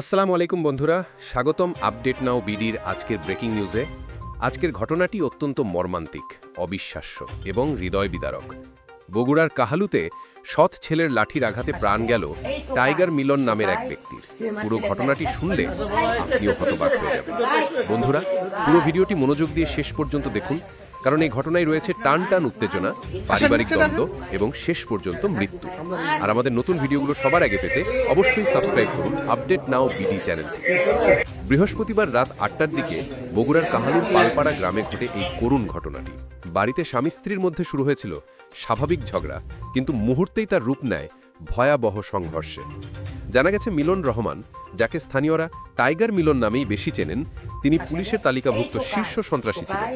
আসসালামু আলাইকুম বন্ধুরা, স্বাগতম আপডেট নাও বিডির আজকের ব্রেকিং নিউজে। আজকের ঘটনাটি অত্যন্ত মর্মান্তিক, অবিশ্বাস্য এবং হৃদয় বিদারক। বগুড়ার কাহালুতে সৎ ছেলের লাঠির আঘাতে প্রাণ গেল টাইগার মিলন নামের এক ব্যক্তির। পুরো ঘটনাটি শুনলে আপনিও হতবাক হয়ে যাবেন। বন্ধুরা, পুরো ভিডিওটি মনোযোগ দিয়ে শেষ পর্যন্ত দেখুন। কারণ এই ঘটনায় রয়েছে টান টান উত্তেজনা পারিবারিক দ্বন্দ্ব এবং শেষ পর্যন্ত মৃত্যু। আর আমাদের নতুন ভিডিওগুলো সবার আগে পেতে অবশ্যই সাবস্ক্রাইব করুন আপডেট নাও বিডি চ্যানেলটি। বৃহস্পতিবার রাত আটটার দিকে বগুড়ার কাহালুর পালপাড়া গ্রামে ঘটে এই করুণ ঘটনাটি। বাড়িতে স্বামী স্ত্রীর মধ্যে শুরু হয়েছিল স্বাভাবিক ঝগড়া কিন্তু মুহূর্তেই তার রূপ নেয় ভয়াবহ সংঘর্ষে। জানা গেছে মিলন রহমান যাকে স্থানীয়রা টাইগার মিলন নামেই বেশি চেনেন তিনি পুলিশের তালিকাভুক্ত শীর্ষ সন্ত্রাসী ছিলেন।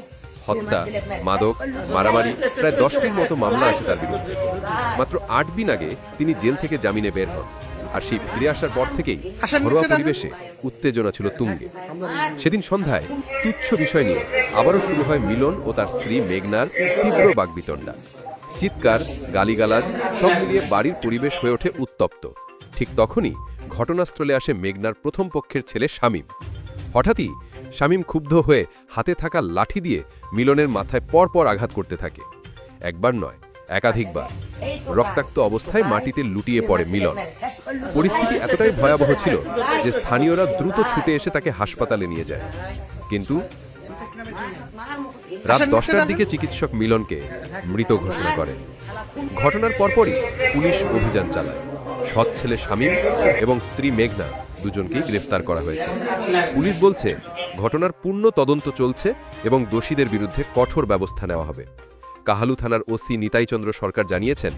হত্যা মাদক মারামারি প্রায় দশটির মতো মামলা আছে তার বিরুদ্ধে। মাত্র আট দিন আগে তিনি জেল থেকে জামিনে বের হন। আর সেই ফিরে আসার পর থেকেই ঘরোয়া পরিবেশে উত্তেজনা ছিল তুঙ্গে। সেদিন সন্ধ্যায় তুচ্ছ বিষয় নিয়ে আবারও শুরু হয় মিলন ও তার স্ত্রী মেঘনার তীব্র বাগবিতণ্ডা চিৎকার গালিগালাজ সব মিলিয়ে বাড়ির পরিবেশ হয়ে ওঠে উত্তপ্ত। ঠিক তখনই ঘটনাস্থলে আসে মেঘনার প্রথম পক্ষের ছেলে শামীম। হঠাৎই শামীম ক্ষুব্ধ হয়ে হাতে থাকা লাঠি দিয়ে মিলনের মাথায় পরপর আঘাত করতে থাকে। একবার নয় একাধিকবার। রক্তাক্ত অবস্থায় মাটিতে লুটিয়ে পড়ে মিলন। পরিস্থিতি এতটাই ভয়াবহ ছিল যে স্থানীয়রা দ্রুত ছুটে এসে তাকে হাসপাতালে নিয়ে যায়। কিন্তু রাত দশটার দিকে চিকিৎসক মিলনকে মৃত ঘোষণা করেন ঘটনার পরপরই পুলিশ অভিযান চালায়। সৎ ছেলে শামীম এবং স্ত্রী মেঘনা দুজনকেই গ্রেফতার করা হয়েছে। পুলিশ বলছে ঘটনার পূর্ণ তদন্ত চলছে এবং দোষীদের বিরুদ্ধে কঠোর ব্যবস্থা নেওয়া হবে। কাহালু থানার ওসি নিতাইচন্দ্র সরকার জানিয়েছেন,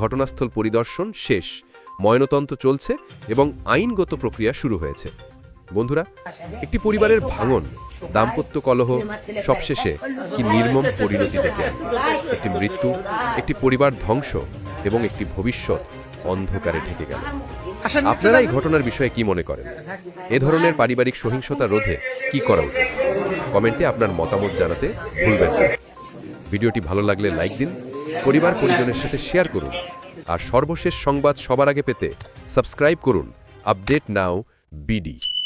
ঘটনাস্থল পরিদর্শন শেষ ময়নতন্ত্র চলছে এবং আইনগত প্রক্রিয়া শুরু হয়েছে। বন্ধুরা, একটি পরিবারের ভাঙন, দাম্পত্য কলহ, সবশেষে কি নির্মম পরিণতি থেকে একটি মৃত্যু, একটি পরিবার ধ্বংস এবং একটি ভবিষ্যৎ অন্ধকারে ঢেকে গেল। আপনারা এই ঘটনার বিষয়ে কি মনে করেন? এ ধরনের পারিবারিক সহিংসতা রোধে কি করা উচিত? কমেন্টে আপনার মতামত জানাতে ভুলবেন না। ভিডিওটি ভালো লাগলে লাইক দিন পরিবার পরিজনের সাথে শেয়ার করুন আর সর্বশেষ সংবাদ সবার আগে পেতে সাবস্ক্রাইব করুন। Update now BD.